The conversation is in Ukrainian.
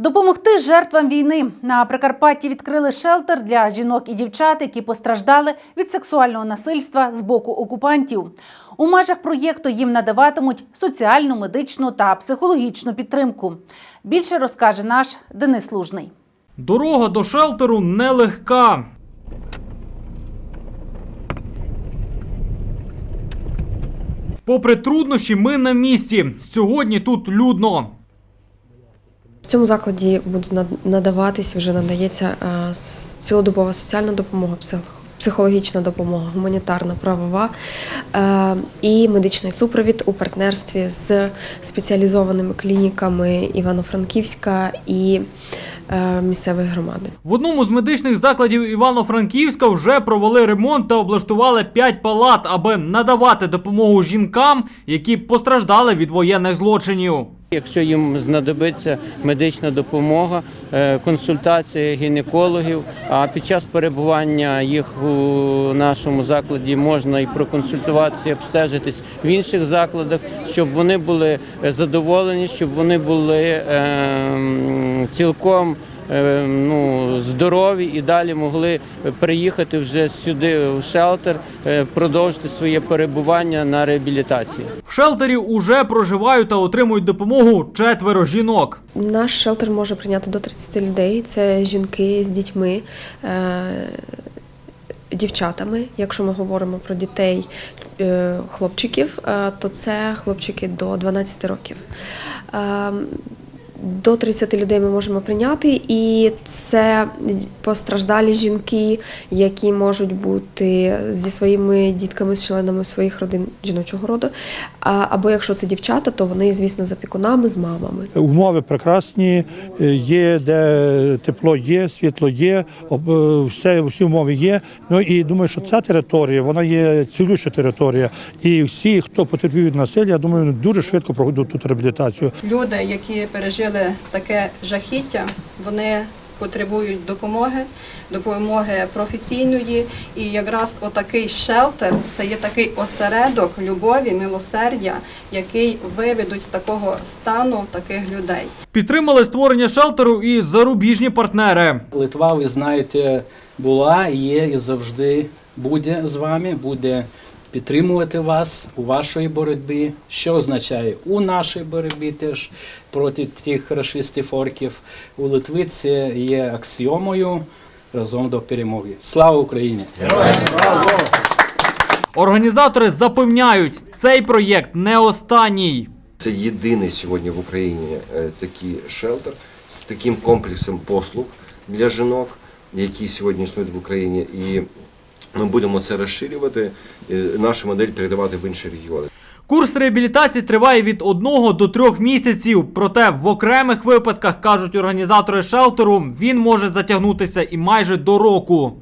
Допомогти жертвам війни на Прикарпатті відкрили шелтер для жінок і дівчат, які постраждали від сексуального насильства з боку окупантів. У межах проєкту їм надаватимуть соціальну, медичну та психологічну підтримку. Більше розкаже наш Денис Лужний. Дорога до шелтеру нелегка. Попри труднощі, ми на місці. Сьогодні тут людно. Цьому закладі буде над- надаватись, вже надається е, цілодобова соціальна допомога, псих- психологічна допомога, гуманітарна, правова е, і медичний супровід у партнерстві з спеціалізованими клініками Івано-Франківська і місцевої громади. В одному з медичних закладів Івано-Франківська вже провели ремонт та облаштували 5 палат, аби надавати допомогу жінкам, які постраждали від воєнних злочинів. Якщо їм знадобиться медична допомога, е, консультація гінекологів, а під час перебування їх у нашому закладі можна і проконсультуватися, і обстежитись в інших закладах, щоб вони були е, задоволені, щоб вони були е, цілком е, ну, здорові і далі могли приїхати вже сюди в шелтер, е, продовжити своє перебування на реабілітації. В шелтері уже проживають та отримують допомогу четверо жінок. Наш шелтер може прийняти до 30 людей. Це жінки з дітьми, е, дівчатами. Якщо ми говоримо про дітей хлопчиків, то це хлопчики до 12 років. До 30 людей ми можемо прийняти, і це постраждалі жінки, які можуть бути зі своїми дітками, з членами своїх родин жіночого роду. Або якщо це дівчата, то вони, звісно, з опікунами, з мамами. Умови прекрасні, е, є де тепло є, світло є, е, все, всі умови є. Ну і думаю, що ця територія вона є цілюща територія. І всі, хто потерпів від насилля, я думаю, дуже швидко проходять тут реабілітацію. люди, які пережили таке жахіття, вони потребують допомоги, допомоги професійної. І якраз отакий шелтер це є такий осередок любові, милосердя, який виведуть з такого стану таких людей. Підтримали створення шелтеру і зарубіжні партнери. Литва, ви знаєте, була, є і завжди буде з вами, буде підтримувати вас у вашій боротьбі. Що означає у нашій боротьбі теж проти тих рашистів орків. У Литві це є аксіомою разом до перемоги. Слава Україні! Організатори запевняють, цей проєкт не останній. Це єдиний сьогодні в Україні е, такий шелтер з таким комплексом послуг для жінок, які сьогодні існують в Україні. І ми будемо це розширювати, е, нашу модель передавати в інші регіони. Курс реабілітації триває від 1 до 3 місяців. Проте в окремих випадках кажуть організатори шелтеру, він може затягнутися і майже до року.